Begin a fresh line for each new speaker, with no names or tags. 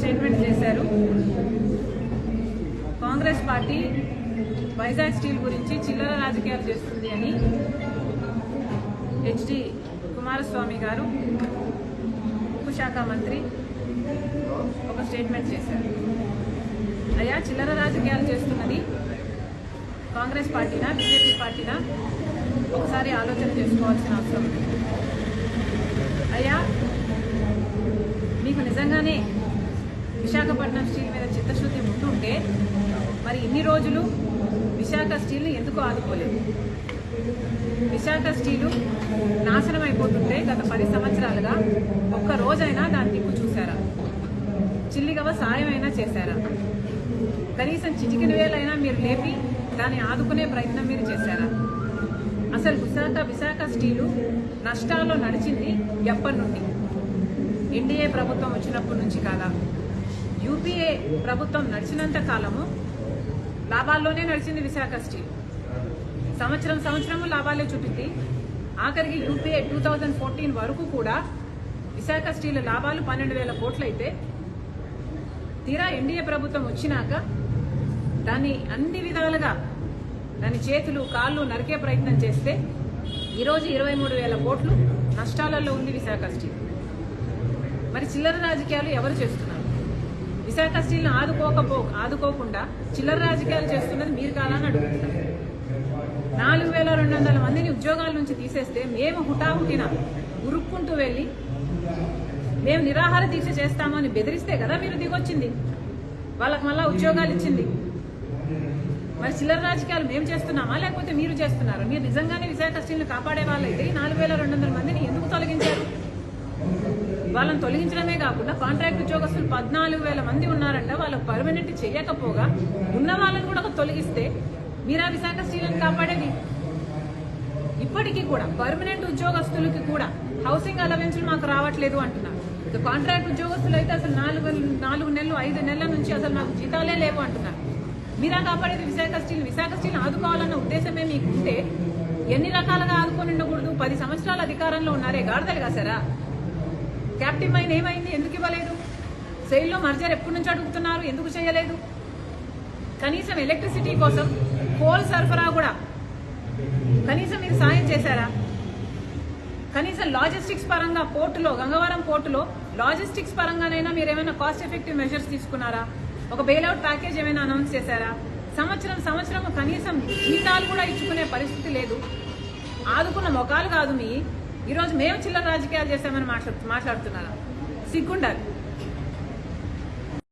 Statement చేశారు. Congress party Vizag steel గురించి చిల్లర రాజకీయాలు చేస్తుంది అని హెచ్డి కుమారస్వామి గారు ఉక్కు శాఖ మంత్రి ఒక స్టేట్మెంట్ చేశారు. అయ్యా చిల్లర రాజకీయాలు చేస్తున్నది కాంగ్రెస్ పార్టీనా బీజేపీ పార్టీనా? ఒకసారి ఆలోచన చేసుకోవాల్సిన అవసరం అయ్యా మీకు నిజంగానే విశాఖపట్నం స్టీల్ మీద చిత్తశుద్ధి ఉంటుంటే మరి ఇన్ని రోజులు విశాఖ స్టీల్ని ఎందుకు ఆదుకోలేదు? విశాఖ స్టీలు నాశనం అయిపోతుంటే గత పది సంవత్సరాలుగా ఒక్క రోజైనా దాని దిక్కు చూశారా? చిల్లిగవ సాయమైనా చేశారా? కనీసం చిటికిన వేలైనా మీరు లేపి దాన్ని ఆదుకునే ప్రయత్నం మీరు చేశారా? అసలు విశాఖ విశాఖ స్టీలు నష్టాల్లో నడిచింది ఎప్పటి నుండి? ఎన్డీఏ ప్రభుత్వం వచ్చినప్పటి నుంచి కాదా? యూపీఏ ప్రభుత్వం నడిచినంత కాలము లాభాల్లోనే నడిచింది విశాఖ స్టీల్. సంవత్సరం సంవత్సరము లాభాలే చూపింది. ఆఖరికి యూపీఏ టూ థౌజండ్ ఫోర్టీన్ వరకు కూడా విశాఖ స్టీల్ లాభాలు పన్నెండు వేల కోట్లయితే తీరా ఎన్డీఏ ప్రభుత్వం వచ్చినాక దాన్ని అన్ని విధాలుగా దాని చేతులు కాళ్ళు నరికే ప్రయత్నం చేస్తే ఈరోజు ఇరవై మూడు వేల కోట్లు నష్టాలలో ఉంది విశాఖ స్టీల్. మరి చిల్లర రాజకీయాలు ఎవరు చేస్తున్నారు? విశాఖ స్టీల్ని ఆదుకోకపో ఆదుకోకుండా చిల్లర రాజకీయాలు చేస్తున్నది మీరు కాదని అడుగుతున్నారు నాలుగు వేల రెండు వందల మందిని ఉద్యోగాల నుంచి తీసేస్తే మేము హుటాహుటిన ఉరుక్కుంటూ వెళ్ళి మేము నిరాహార దీక్ష చేస్తామని బెదిరిస్తే కదా మీరు దిగొచ్చింది? వాళ్ళకి మళ్ళా ఉద్యోగాలు ఇచ్చింది. మరి చిల్లర రాజకీయాలు మేము చేస్తున్నామా లేకపోతే మీరు చేస్తున్నారా? మీరు నిజంగానే విశాఖ స్టీల్ని కాపాడే వాళ్ళైతే ఈ నాలుగు వేల రెండు వందల మందిని ఎందుకు తొలగించారు? వాళ్ళని తొలగించడమే కాకుండా కాంట్రాక్ట్ ఉద్యోగస్తులు పద్నాలుగు వేల మంది ఉన్నారంట వాళ్ళు పర్మనెంట్ చేయకపోగా ఉన్న వాళ్ళని కూడా తొలగిస్తే మీరా విశాఖ స్టీలను కాపాడేది? ఇప్పటికీ కూడా పర్మనెంట్ ఉద్యోగస్తులకి కూడా హౌసింగ్ అలవెన్స్లు మాకు రావట్లేదు అంటున్నారు. ఇక కాంట్రాక్ట్ ఉద్యోగస్తులు అయితే అసలు నాలుగు నాలుగు నెలలు ఐదు నెలల నుంచి అసలు నాకు జీతాలే లేవు అంటున్నారు. మీరా కాపాడేది విశాఖ స్టీల్ విశాఖ స్టీల్ ఆదుకోవాలన్న ఉద్దేశమే మీకు ఉంటే ఎన్ని రకాలుగా ఆదుకొని ఉండకూడదు? పది సంవత్సరాల అధికారంలో ఉన్నారే గాడిదలు కాసారా క్యాప్టివ్ మైన్ ఏమైంది? ఎందుకు ఇవ్వలేదు? సెయిల్లో మర్జర్ ఎప్పటి నుంచి అడుగుతున్నారు? ఎందుకు చేయలేదు? కనీసం ఎలక్ట్రిసిటీ కోసం కోల్ సరఫరా కూడా. కనీసం మీరు సాయం చేశారా? కనీసం లాజిస్టిక్స్ పరంగా పోర్టులో గంగవరం పోర్టులో లాజిస్టిక్స్ పరంగానైనా మీరు ఏమైనా కాస్ట్ ఎఫెక్టివ్ మెజర్స్ తీసుకున్నారా? ఒక బెయిల్అవుట్ ప్యాకేజ్ ఏమైనా అనౌన్స్ చేశారా? సంవత్సరం సంవత్సరం కనీసం జీతాలు కూడా ఇచ్చుకునే పరిస్థితి లేదు. ఆదుకున్న మొఖాలు కాదు మీ. ఈరోజు మేము చిల్లర రాజకీయాలు చేశామని మాట్లాడు మాట్లాడుతున్నారా? సిగ్గుండాలి.